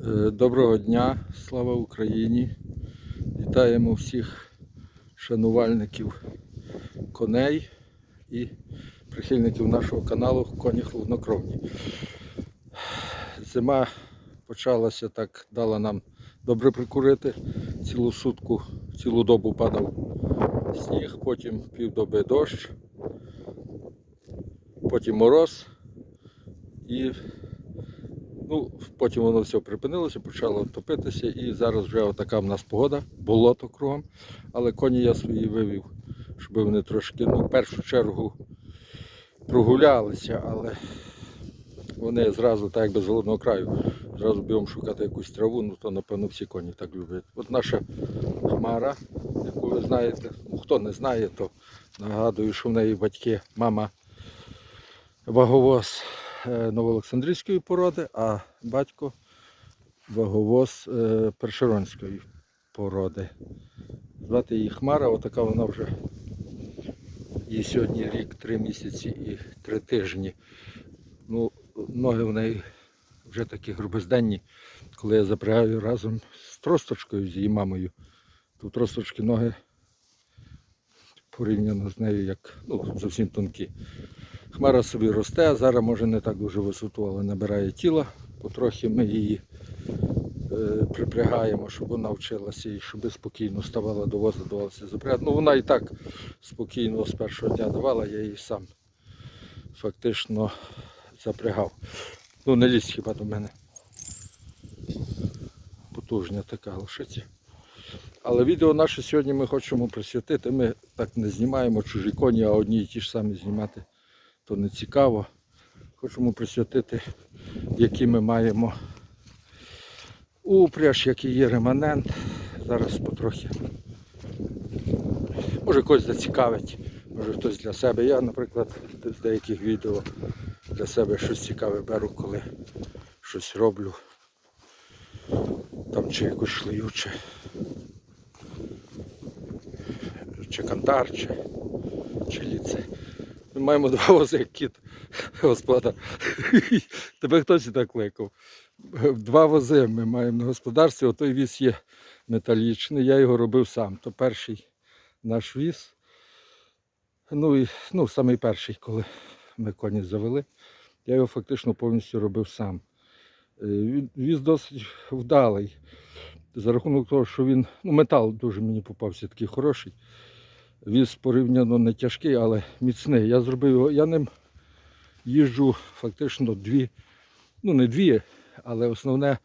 Е, Доброго дня, слава Україні! Вітаємо всіх шанувальників коней і прихильників нашого каналу Коні Хладнокровні. Зима почалася так, дала нам добре прикурити. Цілу сутку, цілу добу падав сніг, потім півдоби дощ, потім мороз. І Ну, потім воно все припинилося, почало топитися, і зараз вже отака в нас погода, болото кругом. Але коні я свої вивів, щоб вони трошки, ну, в першу чергу прогулялися, але вони зразу, так якби з голодного краю, зразу бігом шукати якусь траву, ну то напевно всі коні так люблять. От наша хмара, яку ви знаєте, ну хто не знає, то нагадую, що в неї батьки, мама ваговоз новоолександрійської породи, а батько ваговоз е, першеронської породи. Звати її Хмара, отака вона вже їй сьогодні рік, три місяці і три тижні. Ну, ноги в неї вже такі грубозденні, коли я запрягаю разом з тросточкою, з її мамою, то тросточки ноги порівняно з нею як ну, зовсім тонкі. Хмара собі росте, зараз може не так дуже висоту, але набирає тіла. Потрохи ми її е, припрягаємо, щоб вона вчилася і щоб спокійно ставала до воза, давалася запрягати. Ну вона і так спокійно з першого дня давала, я її сам фактично запрягав. Ну не лізь хіба до мене. Потужня така лошиця. Але відео наше сьогодні ми хочемо присвятити. Ми так не знімаємо чужі коні, а одні і ті ж самі знімати то не цікаво. Хочемо присвятити, які ми маємо упряж, який є реманент. Зараз потрохи. Може когось зацікавить, може хтось для себе. Я, наприклад, з деяких відео для себе щось цікаве беру, коли щось роблю. Там чи якусь шлею, чи, чи кантар, чи, чи ліце. Маємо два вози, як кіт, господар. Тебе хтось і так кликав. Два вози ми маємо на господарстві, отой віз є металічний, я його робив сам. То перший наш віз. Ну і ну, самий перший, коли ми коні завели, я його фактично повністю робив сам. Е, Віз досить вдалий. За рахунок того, що він, ну, метал дуже мені попався такий хороший. Віз порівняно не тяжкий, але міцний. Я зробив його, я ним їжджу фактично дві, ну не дві, але основне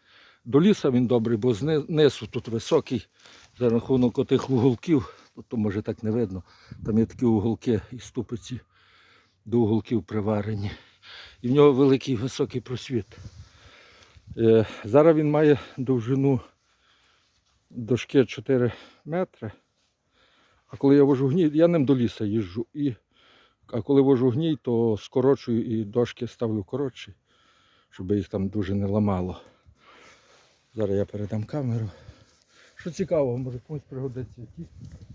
до ліса він добрий, бо зни- низу тут високий за рахунок отих уголків, ну, то може так не видно. Там є такі уголки і ступиці до уголків приварені. І в нього великий високий просвіт. Е, Зараз він має довжину дошки 4 метри. А коли я вожу гній, я ним до ліса їжджу. І, а коли вожу гній, то скорочую і дошки ставлю коротші, щоб їх там дуже не ламало. Зараз я передам камеру. Що цікаво, може комусь пригодиться.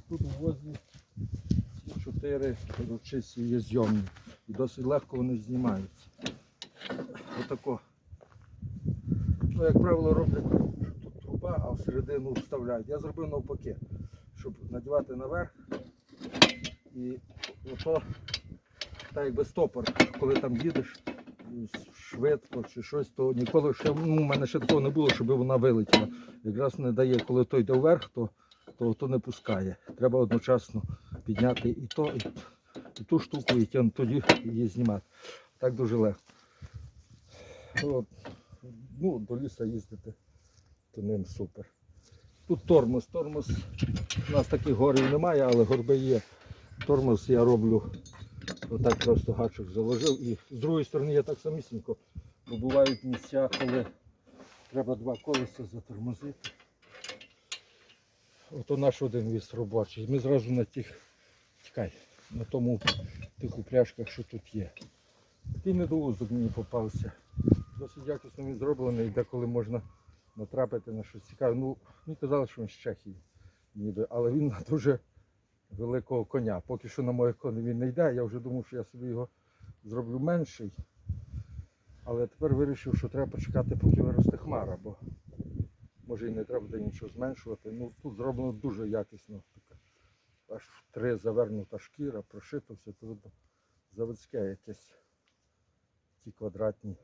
Тут у ці чотири ручиці є зйомні. І досить легко вони знімаються. Отако. Ну, як правило, роблять, що тут труба, а всередину вставляють. Я зробив навпаки щоб надівати наверх. І ото так якби стопор, коли там їдеш швидко чи щось, то ніколи ще ну, у мене ще такого не було, щоб вона вилетіла. Якраз не дає, коли той йде вверх, то, то, то не пускає. Треба одночасно підняти і то, і, і ту штуку, і тоді її знімати. Так дуже легко. От, ну, до ліса їздити, то ним супер. Тут тормоз. Тормоз у нас таких горів немає, але горби є. Тормоз я роблю отак просто гачок заложив. І з другої сторони я так самісінько. Бо бувають місця, коли треба два колеса затормозити. Ото наш один віз робочий. Ми зразу на тих тікай, на тому тих упряжках, що тут є. Такий недоуздок мені попався. Досить якісно він зроблений, деколи можна натрапити на щось цікаве. Ну, мені казали, що він з Чехії, ніби, але він на дуже великого коня. Поки що на моїх коней він не йде. Я вже думав, що я собі його зроблю менший. Але тепер вирішив, що треба почекати, поки виросте хмара, бо може і не треба буде нічого зменшувати. Ну, тут зроблено дуже якісно. Аж три завернута шкіра, прошито все, видно заводське якесь. Ті квадратні.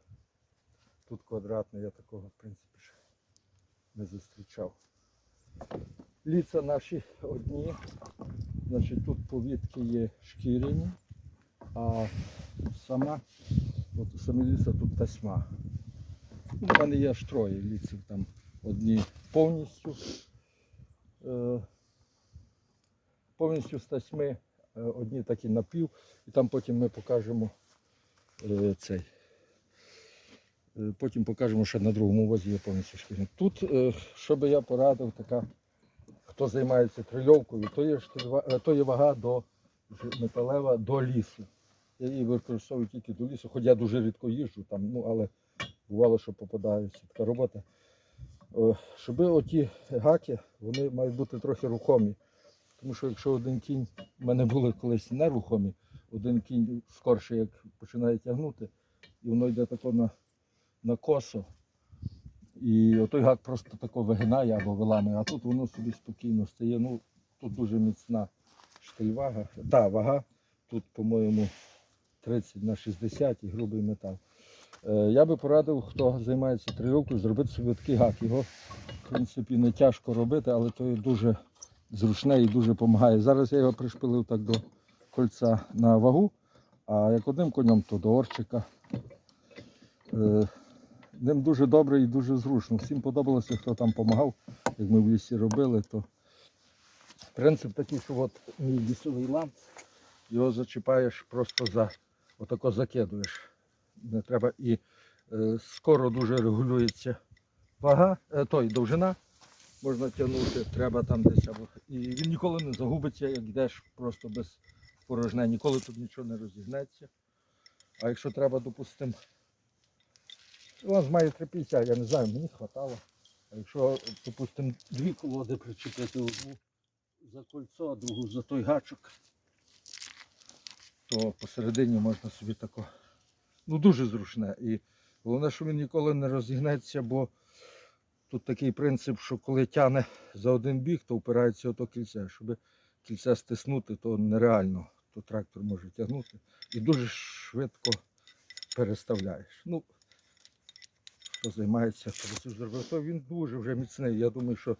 Тут квадратне, я такого в принципі ще не зустрічав. Ліца наші одні. Значить, тут повітки є шкіряні, а сама, от самі ліса тут тасьма. У мене є аж троє ліців там одні повністю. Е, повністю з тасьми, е, одні такі напів, і там потім ми покажемо е, цей. Е, Потім покажемо, що на другому возі є повністю шкіряні. Тут, е, що би я порадив, така хто займається трильовкою, то є, е, то є вага до металева до лісу. Я її використовую тільки до лісу, хоч я дуже рідко їжджу там, ну але бувало, що попадаюся. Така робота. Щоб оті гаки, вони мають бути трохи рухомі. Тому що якщо один кінь, в мене були колись нерухомі, один кінь скорше як починає тягнути, і воно йде тако на, на косо. І отой гак просто тако вигинає або виламує, а тут воно собі спокійно стає. Ну, тут дуже міцна штильвага. Так, да, вага. Тут, по-моєму, 30 на 60 і грубий метал. Е, я би порадив, хто займається трильовкою, зробити собі такий гак. Його, в принципі, не тяжко робити, але то дуже зручне і дуже допомагає. Зараз я його пришпилив так до кольця на вагу, а як одним конем, то до орчика. Ним дуже добре і дуже зручно. Всім подобалося, хто там допомагав, як ми в лісі робили, то принцип такий, що от мій лісовий ламп, його зачіпаєш просто за отако закидуєш. Не треба і е, скоро дуже регулюється вага, е, той довжина. Можна тягнути, треба там десь або. І він ніколи не загубиться, як йдеш просто без порожне, ніколи тут нічого не розігнеться. А якщо треба, допустимо, у нас має 350, я не знаю, мені хватало. А якщо, допустимо, дві колоди причепити одну за кольцо, а другу за той гачок, то посередині можна собі тако. Ну дуже зручне. І головне, що він ніколи не розігнеться, бо тут такий принцип, що коли тягне за один біг, то впирається ото кільце. Щоб кільце стиснути, то нереально. То трактор може тягнути. І дуже швидко переставляєш. Ну, хто займається то він дуже вже міцний. Я думаю, що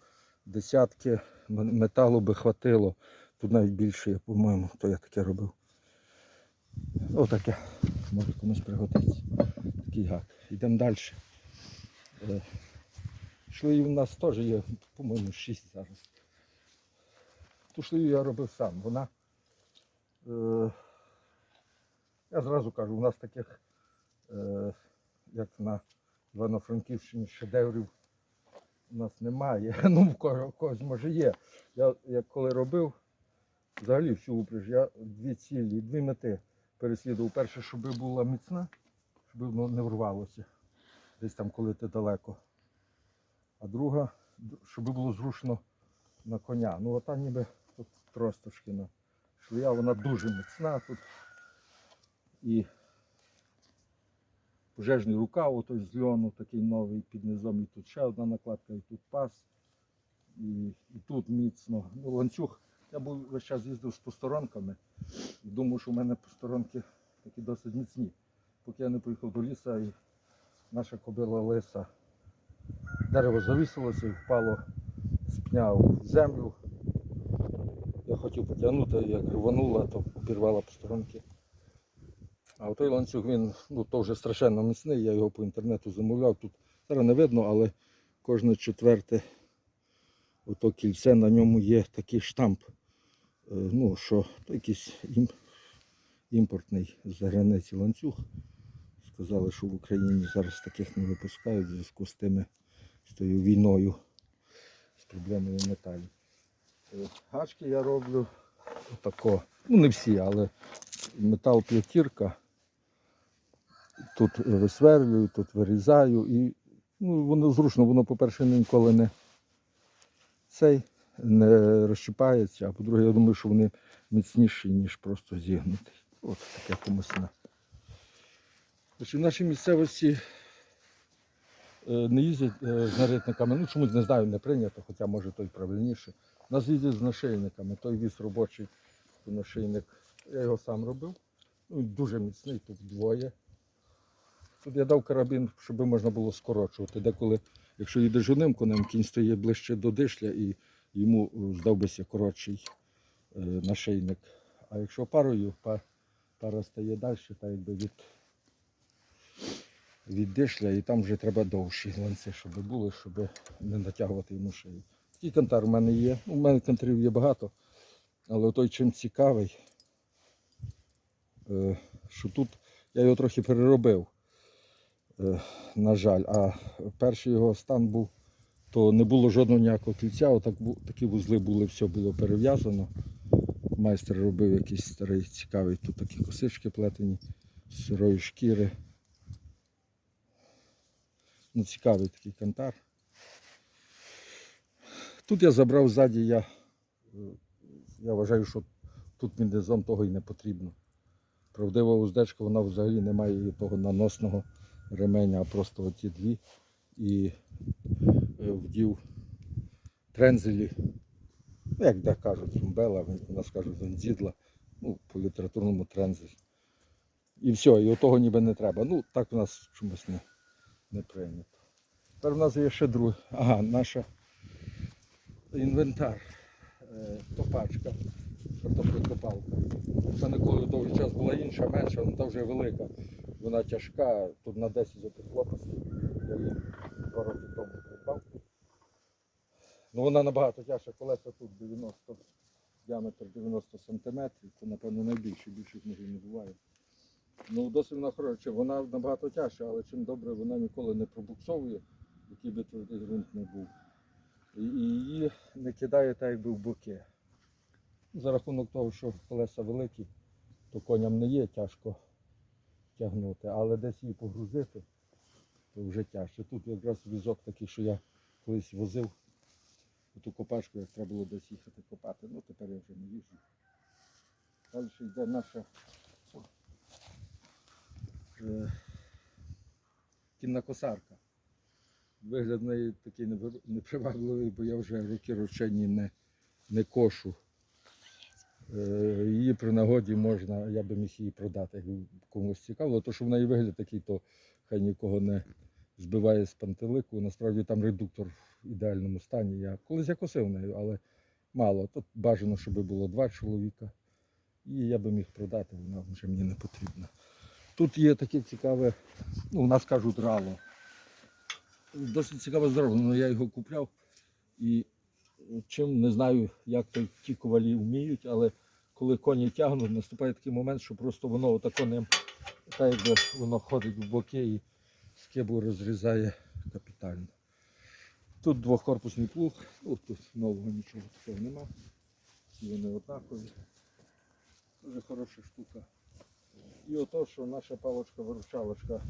десятки металу би хватило. Тут навіть більше, я, по-моєму, то я таке робив. Отаке. Може комусь пригодиться. Такий гак. Йдемо далі. Е, Шлеїв у нас теж є, по-моєму, 6 зараз. Ту шлею я робив сам. Вона. Е, я зразу кажу, у нас таких, е, як на Івано-Франківщині шедеврів у нас немає. Ну, в кого- когось може є. Я як коли робив, взагалі всю упряж, я дві цілі, дві мети переслідував. Перше, щоб була міцна, щоб воно не врвалося. Десь там, коли ти далеко. А друга, щоб було зручно на коня. Ну, ота ніби тут тросточкина шлея, вона дуже міцна тут. І пожежний рукав, отой з льону, такий новий під низом, і тут ще одна накладка, і тут пас. І, і тут міцно. Ну, ланцюг. Я був весь час їздив з посторонками і думав, що в мене посторонки такі досить міцні. Поки я не поїхав до лісу, і наша кобила лиса. Дерево завісилося і впало з пня в землю. Я хотів потягнути, як рванула, то обірвала посторонки. А той ланцюг він ну, то вже страшенно міцний, я його по інтернету замовляв. Тут зараз не видно, але кожне четверте ото кільце на ньому є такий штамп. Е, Ну, що то якийсь ім- імпортний з-за границі ланцюг. Сказали, що в Україні зараз таких не випускають в зв'язку з тими з тою війною, з проблемою металів. Е, Гачки я роблю отако. Ну не всі, але метал п'ятірка. Тут висверлюю, тут вирізаю і ну, воно зручно, воно, по-перше, ніколи не цей не розчіпається, а по-друге, я думаю, що вони міцніші, ніж просто зігнуті. От таке комусь на. В нашій місцевості е, не їздять е, з наритниками. Ну чомусь не знаю, не прийнято, хоча може той правильніше. Нас їздять з нашийниками. Той віз робочий нашийник. Я його сам робив. Ну, дуже міцний, тут двоє. Тут я дав карабін, щоб можна було скорочувати. Деколи, якщо їдеш одним конем, кінь стає ближче до дишля і йому е, здавбися коротший е, нашийник. А якщо парою, па- пара стає далі, так якби від, від дишля, і там вже треба довші ланці, щоб були, щоб не натягувати йому шию. Такий кантар у мене є. У мене кантрів є багато, але той чим цікавий, е, що тут я його трохи переробив, на жаль. А перший його стан був, то не було жодного ніякого кільця, отак, такі вузли були, все було перев'язано. Майстер робив якийсь старий цікавий, тут такі косички плетені з сирої шкіри. Ну, цікавий такий кантар. Тут я забрав ззаді, я, е, я вважаю, що тут міндезом того і не потрібно. Правдива уздечка, вона взагалі не має того наносного ременя, а просто оті дві. І е, вдів трензелі, ну, як де кажуть, румбела, у нас кажуть вензідла, ну, по літературному трензель. І все, і отого ніби не треба. Ну, так у нас чомусь не, не прийнято. Тепер у нас є ще друге. Ага, наша інвентар. Е, Топачка, картоплекопалка. Це ніколи довгий час була інша, менша, та вже велика. Вона тяжка, тут на 10 отих лопастей. Я її два роки тому придбав. Ну вона набагато тяжча, колеса тут 90, діаметр 90 см, це напевно найбільше, більших може не буває. Ну, досить вона хороша, вона набагато тяжча, але чим добре вона ніколи не пробуксовує, який би твердий ґрунт не був. І її не кидає так, якби в боки. За рахунок того, що колеса великі, то коням не є тяжко тягнути, але десь її погрузити, то вже тяжче. Тут якраз візок такий, що я колись возив ту копачку, як треба було десь їхати копати. Ну тепер я вже не їжджу. Далі йде наша е, кінна косарка. Вигляд в неї такий непривабливий, бо я вже роки ручені не, не кошу. Е, Її при нагоді можна, я би міг її продати, якби комусь цікаво, то що в неї вигляд такий, то хай нікого не збиває з пантелику. Насправді там редуктор в ідеальному стані. Я колись я косив нею, але мало. Тут бажано, щоб було два чоловіка. І я би міг продати, вона вже мені не потрібна. Тут є таке цікаве, ну, у нас кажуть рало. Досить цікаво зроблено, я його купляв і чим не знаю, як то ті ковалі вміють, але коли коні тягнуть, наступає такий момент, що просто воно отако ним, так якби воно ходить в боки і скибу розрізає капітально. Тут двохкорпусний плуг, ну, тут нового нічого такого нема. Всі вони однакові. Дуже хороша штука. І ото, що наша палочка-виручалочка,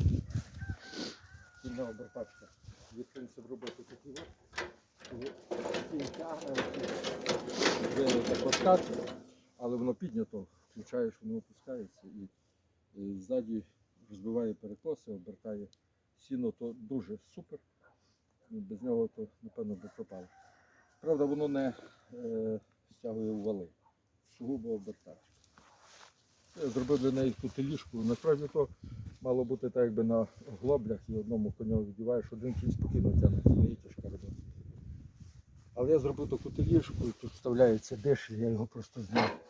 кільна обертачка. Від принцип роботи такий. Кінь але воно піднято, включаєш, воно опускається і, ззаді розбиває перекоси, обертає сіно, то дуже супер. Без нього то, напевно, би пропало. Правда, воно не е, стягує у вали. Сугубо обертачка. Я зробив для неї таку теліжку. Насправді то мало бути так, якби на глоблях і одному коню віддіваєш, один кінь спокійно тягне, це не є тяжка робота. Але я зробив таку теліжку, і тут вставляється диш, і я його просто зняв.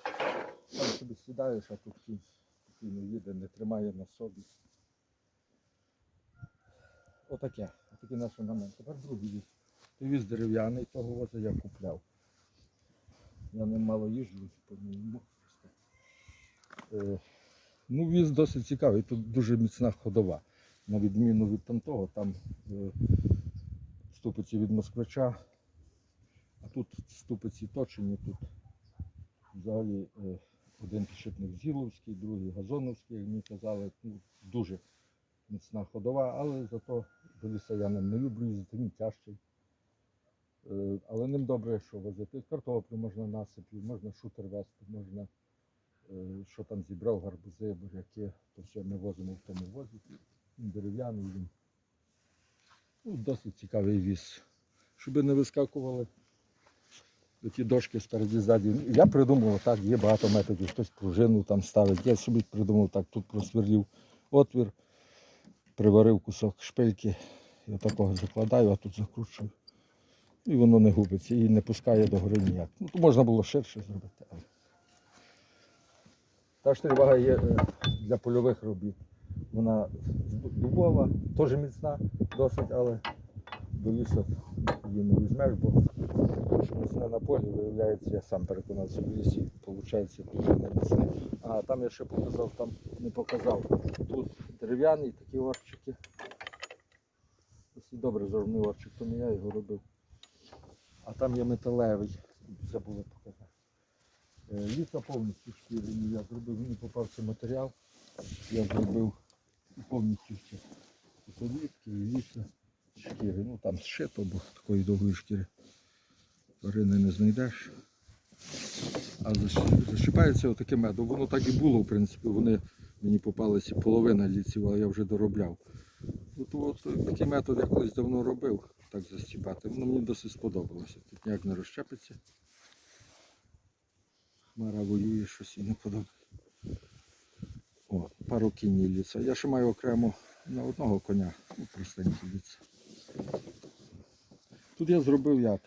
Там собі сідаєш, а тут кінь спокійно їде, не тримає на собі. Отаке. Отакий наш орнамент. Тепер другий віз. Дерев'яний, того воза я купляв. Я ним мало їжджу, по ньому просто. Е, ну, віз досить цікавий, тут дуже міцна ходова. На відміну від тамтого, там е, ступиці від москвича, тут ступиці точені, тут взагалі е, один підшипник зіловський, другий газоновський, як мені казали, ну, дуже міцна ходова, але зато до ліса я не люблю їздити, він тяжчий. Е, Але ним добре, що возити картоплю, можна насипів, можна шутер вести, можна, е, що там зібрав, гарбузи, буряки, то все ми возимо в тому возі. Дерев'яний, він Ну, досить цікавий віз. Щоб не вискакували ті дошки спереді ззаді. Я придумав так, є багато методів. Хтось пружину там ставить. Я собі придумав так, тут просверлів отвір, приварив кусок шпильки, і отакого закладаю, а тут закручую. І воно не губиться і не пускає до гори ніяк. Ну, то можна було ширше зробити. Та ж тривага є е, для польових робіт. Вона дубова, теж міцна досить, але лісу її не візьмеш, бо міцне на полі, виявляється, я сам переконався в лісі, виходить дуже не міцне. А там я ще показав, там не показав. Тут дерев'яні такі орчики. Добре зроблений орчик, то не я його робив. А там є металевий, забули показати. Е, Ліса повністю шкіряні. Я зробив, мені попався матеріал. Я зробив повністю повітки, і ліса, шкіри. Ну там зшито, бо такої довгої шкіри тварини не знайдеш. А защипається отаке медом. Воно так і було, в принципі. Вони мені попалися половина ліців, але я вже доробляв. От, от такий метод я колись давно робив, так застіпати. Воно мені досить сподобалося. Тут ніяк не розчепиться. Хмара воює, щось їй не подобається. О, пару кінні. Я ще маю окремо на одного коня, ну, простенький ліц. Тут я зробив як?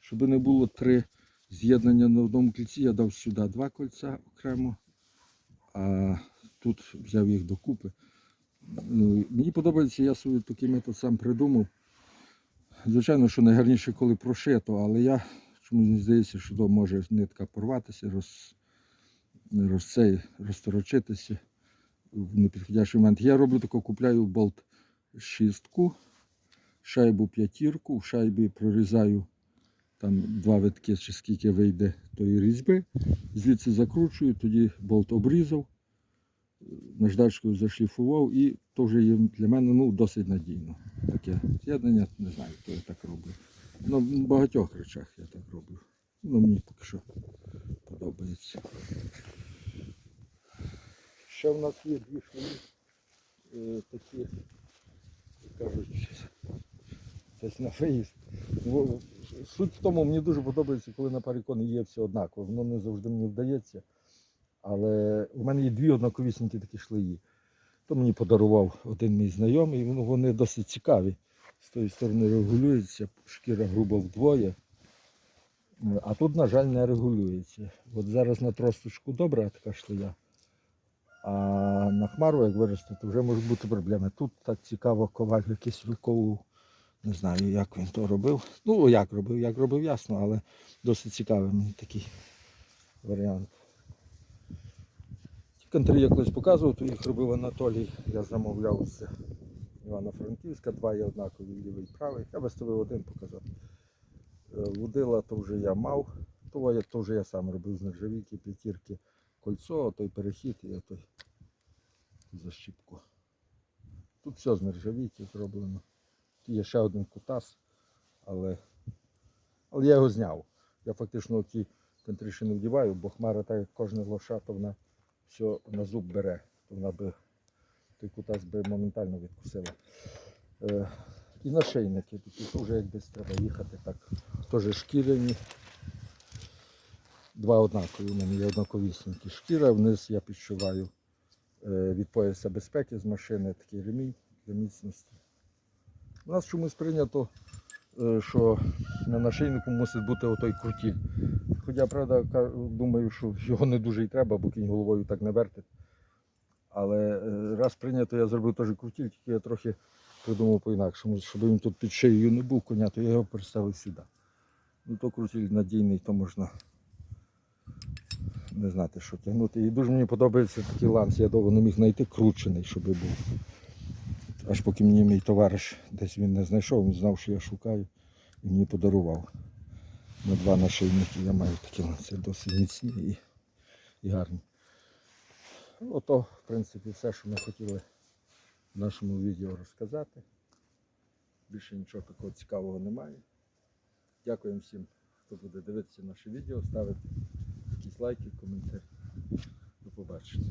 Щоб не було три з'єднання на одному кільці, я дав сюди два кольця окремо, а тут взяв їх докупи. Ну, мені подобається, я собі такий метод сам придумав. Звичайно, що найгарніше, коли прошито, але я чомусь мені здається, що то може нитка порватися, роз, роз, цей, розторочитися в непідходящий момент. Я роблю тако, купляю болт шістку, шайбу п'ятірку, в шайбі прорізаю там два витки, чи скільки вийде тої різьби. Звідси закручую, тоді болт обрізав, наждачкою зашліфував і то вже є для мене ну, досить надійно. Таке з'єднання, не знаю, то я так роблю. Ну, в багатьох речах я так роблю. Ну, мені поки що подобається. Ще в нас є дві шлеї, е, такі, кажуть, десь на виїзд. Суть в тому, мені дуже подобається, коли на парі є все однаково. Воно не завжди мені вдається. Але у мене є дві однаковісінькі такі шлеї. То мені подарував один мій знайомий, вони досить цікаві. З тої сторони регулюється, шкіра грубо вдвоє. А тут, на жаль, не регулюється. От зараз на тросточку добра така шлея. А на хмару, як виростити, вже можуть бути проблеми. Тут так цікаво, коваль якийсь виковував. Не знаю, як він то робив. Ну, як робив, як робив, ясно, але досить цікавий мені такий варіант. Ті контри я колись показував, то їх робив Анатолій. Я замовляв з Івано-Франківська, два є однакові, лівий правий. Я виставив один показав. Е, Водила то вже я мав, то, я, то вже я сам робив з нержавійки, п'ятірки, кольцо, той перехід і той защіпку. Тут все з нержавійки зроблено. Є ще один кутас, але, але я його зняв. Я фактично ті контріші не вдіваю, бо хмара, так як кожна лоша, то вона все на зуб бере, то вона би той кутас би моментально відкусила. Е, і нашийники такі теж як десь треба їхати так. Теж шкіряні. Два однакові, у мене є однаковісінькі. Шкіра, вниз я підшиваю е, від пояса безпеки з машини такий ремінь для міцності. У нас чомусь прийнято, е, що на нашийнику мусить бути отой крутіль. Хоча, правда, думаю, що його не дуже й треба, бо кінь головою так не вертить. Але е, раз прийнято, я зробив теж крутіль, тільки я трохи придумав по-інакшому, щоб він тут під шиєю не був коня, то я його переставив сюди. Ну то крутіль надійний, то можна не знати, що тягнути. І дуже мені подобається такий ланц, я довго не міг знайти кручений, щоб був. Аж поки мені мій товариш десь він не знайшов, він знав, що я шукаю, і мені подарував. На два нашийники я маю такі ланци досить міцні і, і гарні. Ото, в принципі, все, що ми хотіли в нашому відео розказати. Більше нічого такого цікавого немає. Дякуємо всім, хто буде дивитися наше відео, ставити якісь лайки, коментарі. До побачення.